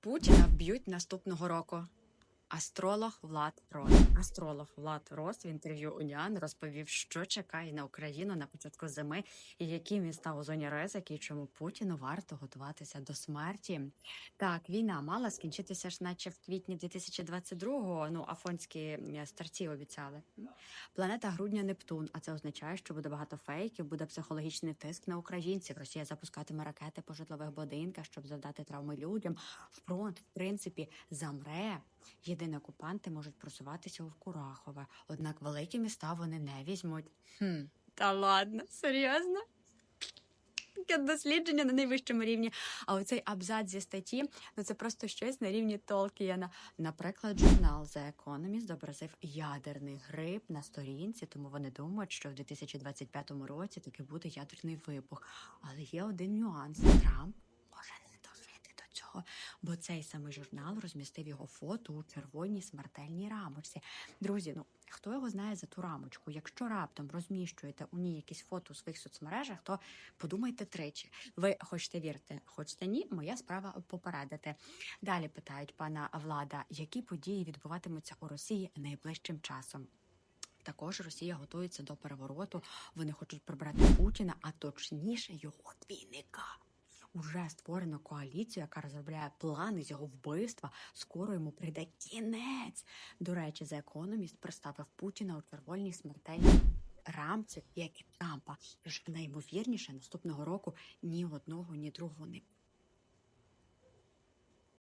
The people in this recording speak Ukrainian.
Путіна вб'ють наступного року. Астролог Влад Рос. Астролог Влад Рос в інтерв'ю Уніан розповів, що чекає на Україну на початку зими і які міста у зоні ризики, і чому Путіну варто готуватися до смерті. Так, війна мала скінчитися ж, наче в квітні 2022-го. Ну, афонські е, старці обіцяли. Планета грудня Нептун. А це означає, що буде багато фейків, буде психологічний тиск на українців. Росія запускатиме ракети по житлових будинках, щоб завдати травми людям. Фронт, в принципі, замре. Єдині окупанти можуть просуватися у Курахове. Однак великі міста вони не візьмуть. Хм, та ладно, серйозно? Дослідження на найвищому рівні. А оцей абзац зі статті, ну це просто щось на рівні Толкієна. Наприклад, журнал The Economist зобразив ядерний гриб на сторінці, тому вони думають, що в 2025 році таки буде ядерний вибух. Але є один нюанс: Трамп може не дожити до цього, бо цей самий журнал розмістив його фото у червоній смертельній рамочці. Друзі, ну хто його знає за ту рамочку? Якщо раптом розміщуєте у ній якісь фото у своїх соцмережах, то подумайте тричі. Ви хочете вірити, хочете ні, моя справа попередити. Далі питають пана Влада, які події відбуватимуться у Росії найближчим часом. Також Росія готується до перевороту. Вони хочуть прибрати Путіна, а точніше його двійника. Уже створено коаліцію, яка розробляє плани з його вбивства. Скоро йому прийде кінець. До речі, за економіст представив Путіна у червоній смертельній рамці, як і Трампа. Тож найімовірніше наступного року ні одного, ні другого не.